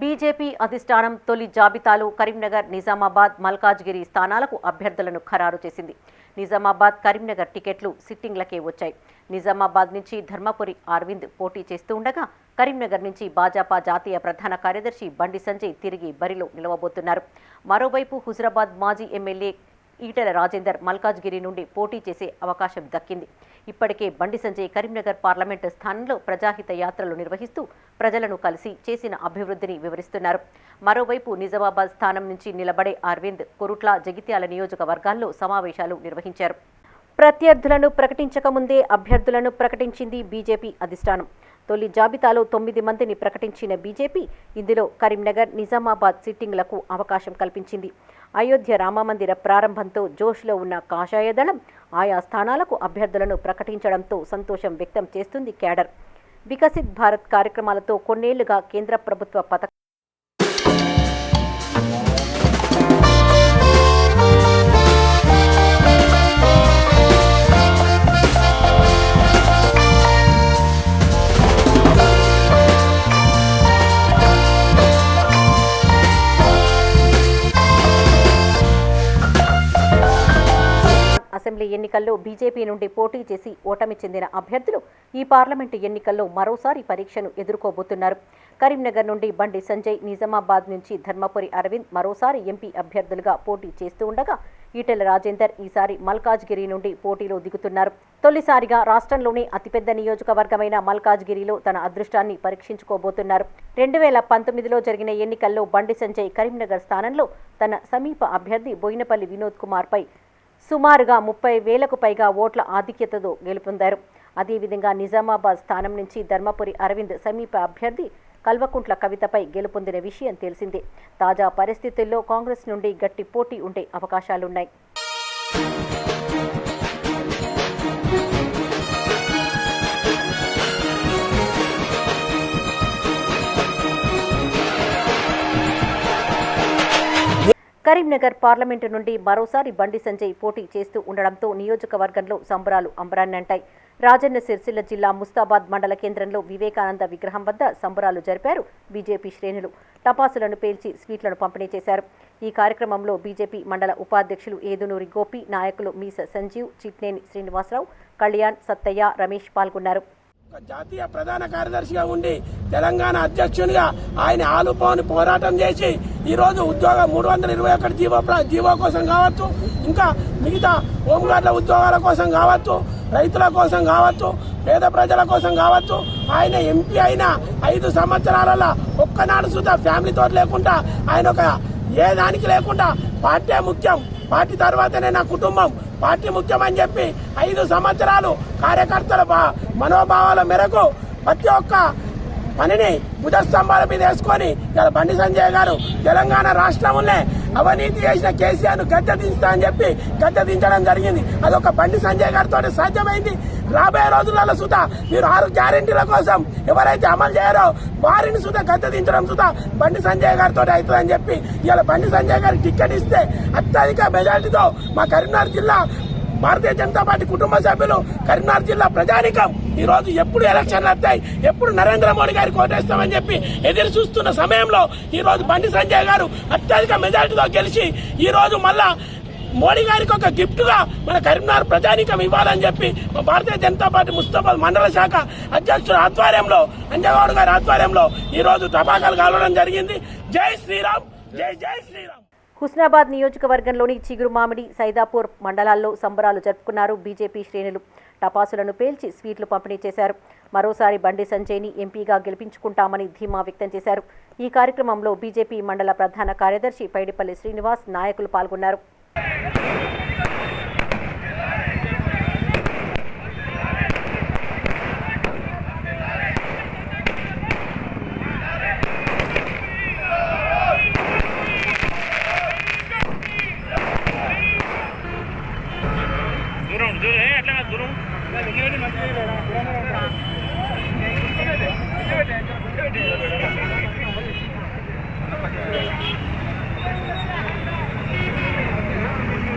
BJP అధిష్టానం తొలి జాబితాలో కరీంనగర్ నిజామాబాద్ మల్కాజ్గిరి స్థానాలకు అభ్యర్థులను ఖరారు చేసింది. నిజామాబాద్ కరీంనగర్ టికెట్లు సిట్టింగ్లకే వచ్చాయి. నిజామాబాద్ నుంచి ధర్మపురి అరవింద్ పోటీ చేస్తూ ఉండగా కరీంనగర్ నుంచి భాజపా జాతీయ ప్రధాన కార్యదర్శి బండి సంజయ్ తిరిగి బరిలో నిలవబోతున్నారు. మరోవైపు హుజరాబాద్ మాజీ ఎమ్మెల్యే ఈటెల రాజేందర్ మల్కాజ్గిరి నుండి పోటీ చేసే అవకాశం దక్కింది. ఇప్పటికే బండి సంజయ్ కరీంనగర్ పార్లమెంట్ స్థానంలో ప్రజాహిత యాత్రలు నిర్వహిస్తూ ప్రజలను కలిసి చేసిన అభివృద్ధిని వివరిస్తున్నారు. మరోవైపు నిజామాబాద్ స్థానం నుంచి నిలబడే అరవింద్ కొరుట్ల జగిత్యాల నియోజకవర్గాల్లో సమావేశాలు నిర్వహించారు. ప్రత్యర్థులను ప్రకటించకముందే అభ్యర్థులను ప్రకటించింది బీజేపీ అధిష్టానం. తొలి జాబితాలో తొమ్మిది మందిని ప్రకటించిన బీజేపీ ఇందులో కరీంనగర్ నిజామాబాద్ సిట్టింగ్లకు అవకాశం కల్పించింది. అయోధ్య రామమందిర ప్రారంభంతో జోష్లో ఉన్న కాషాయ దళం ఆయా స్థానాలకు అభ్యర్థులను ప్రకటించడంతో సంతోషం వ్యక్తం చేస్తుంది క్యాడర్. వికసిత్ భారత్ కార్యక్రమాలతో కొన్నేళ్ళుగా కేంద్ర ప్రభుత్వ పథకం అసెంబ్లీ ఎన్నికల్లో బీజేపీ నుండి పోటీ చేసి ఓటమి చెందిన అభ్యర్థులు ఈ పార్లమెంటు ఎన్నికల్లో మరోసారి పరీక్షను ఎదుర్కోబోతున్నారు. కరీంనగర్ నుండి బండి సంజయ్ నిజామాబాద్ నుంచి ధర్మపురి అరవింద్ మరోసారి ఎంపీ అభ్యర్థులుగా పోటీ చేస్తూ ఉండగా ఈటెల రాజేందర్ ఈసారి మల్కాజ్గిరి నుండి పోటీలో దిగుతున్నారు. తొలిసారిగా రాష్ట్రంలోనే అతిపెద్ద నియోజకవర్గమైన మల్కాజ్గిరిలో తన అదృష్టాన్ని పరీక్షించుకోబోతున్నారు. రెండు వేల పంతొమ్మిదిలో జరిగిన ఎన్నికల్లో బండి సంజయ్ కరీంనగర్ స్థానంలో తన సమీప అభ్యర్థి బోయినపల్లి వినోద్ కుమార్పై సుమారుగా ముప్పై వేలకు పైగా ఓట్ల ఆధిక్యతతో గెలుపొందారు. అదేవిధంగా నిజామాబాద్ స్థానం నుంచి ధర్మపురి అరవింద్ సమీప అభ్యర్థి కల్వకుంట్ల కవితపై గెలుపొందిన విషయం తెలిసిందే. తాజా పరిస్థితుల్లో కాంగ్రెస్ నుండి గట్టి పోటీ ఉండే అవకాశాలున్నాయి. కరీంనగర్ పార్లమెంటు నుండి మరోసారి బండి సంజయ్ పోటీ చేస్తూ ఉండడంతో నియోజకవర్గంలో సంబరాలు అంబరాన్నంటాయి. రాజన్న సిరిసిల్ల జిల్లా ముస్తాబాద్ మండల కేంద్రంలో వివేకానంద విగ్రహం వద్ద సంబరాలు జరిపారు బీజేపీ శ్రేణులు. టపాసులను పేల్చి స్వీట్లను పంపిణీ చేశారు. ఈ కార్యక్రమంలో బీజేపీ మండల ఉపాధ్యక్షులు ఏదునూరి గోపి నాయకులు మీస సంజీవ్ చిట్నేని శ్రీనివాసరావు కళ్యాణ్ సత్తయ్య రమేష్ పాల్గొన్నారు. జాతీయ ప్రధాన కార్యదర్శిగా ఉండి తెలంగాణ అధ్యక్షునిగా ఆయన ఆలుపోని పోరాటం చేసి ఈ రోజు మూడు వందల ఇరవై ఒకటి జీవో జీవో కోసం కావచ్చు ఇంకా మిగతా హోంగార్డుల ఉద్యోగాల కోసం కావచ్చు రైతుల కోసం కావచ్చు పేద ప్రజల కోసం కావచ్చు ఆయన ఎంపీ అయిన ఐదు సంవత్సరాలలో ఒక్కనాడు సుధా ఫ్యామిలీతో లేకుండా ఆయన ఒక ఏ దానికి లేకుండా పార్టీ ముఖ్యం. పార్టీ తర్వాతనే నా కుటుంబం. పార్టీ ముఖ్యమని చెప్పి ఐదు సంవత్సరాలు కార్యకర్తల మనోభావాల మేరకు ప్రతి ఒక్క పనిని బుధస్తంభాల మీద వేసుకొని ఇలా బండి సంజయ్ గారు తెలంగాణ రాష్ట్రంలోనే అవినీతి చేసిన కేసీఆర్ను గద్దె దించుతా అని చెప్పి గద్దె దించడం జరిగింది. అదొక బండి సంజయ్ గారితో సాధ్యమైంది. రాబోయే రోజులలో సుధా మీరు ఆరు గ్యారెంటీల కోసం ఎవరైతే అమలు చేయరో వారిని సుధా గద్దె సుత సుధా బండి సంజయ్ గారితో అవుతుందని చెప్పి ఇలా బండి సంజయ్ గారికి టికెట్ ఇస్తే అత్యధిక మెజార్టీతో మా కరీంనగర్ జిల్లా భారతీయ జనతా పార్టీ కుటుంబ సభ్యులు కరీంనగర్ జిల్లా ప్రజానికం ఈ రోజు ఎప్పుడు ఎలక్షన్లు వస్తాయి ఎప్పుడు నరేంద్ర మోడీ గారికి ఓటేస్తామని చెప్పి ఎదురు చూస్తున్న సమయంలో ఈ రోజు బండి సంజయ్ గారు అత్యధిక మెజార్టీతో గెలిచి ఈ రోజు మళ్ళా మోడీ గారికి ఒక గిఫ్ట్గా మన కరీంనగర్ ప్రజానికం ఇవ్వాలని చెప్పి మా భారతీయ జనతా పార్టీ ముస్తాబాద్ మండల శాఖ అధ్యక్షుడు ఆధ్వర్యంలో అంజగౌడ్ గారి ఆధ్వర్యంలో ఈ రోజు టపాకాలు కాలడం జరిగింది. జై శ్రీరామ్! జై జై శ్రీరామ్! హుస్నాబాద్ నియోజకవర్గంలోని చిగురుమామిడి సైదాపూర్ మండలాల్లో సంబరాలు జరుపుకున్నారు బీజేపీ శ్రేణులు. టపాసులను పేల్చి స్వీట్లు పంపిణీ చేశారు. మరోసారి బండి సంజయ్ని ఎంపీగా గెలిపించుకుంటామని ధీమా వ్యక్తం చేశారు. ఈ కార్యక్రమంలో బీజేపీ మండల ప్రధాన కార్యదర్శి పైడిపల్లి శ్రీనివాస్ నాయకులు పాల్గొన్నారు. దూరం దూరం ఏ, అట్లా కాదు, దూరం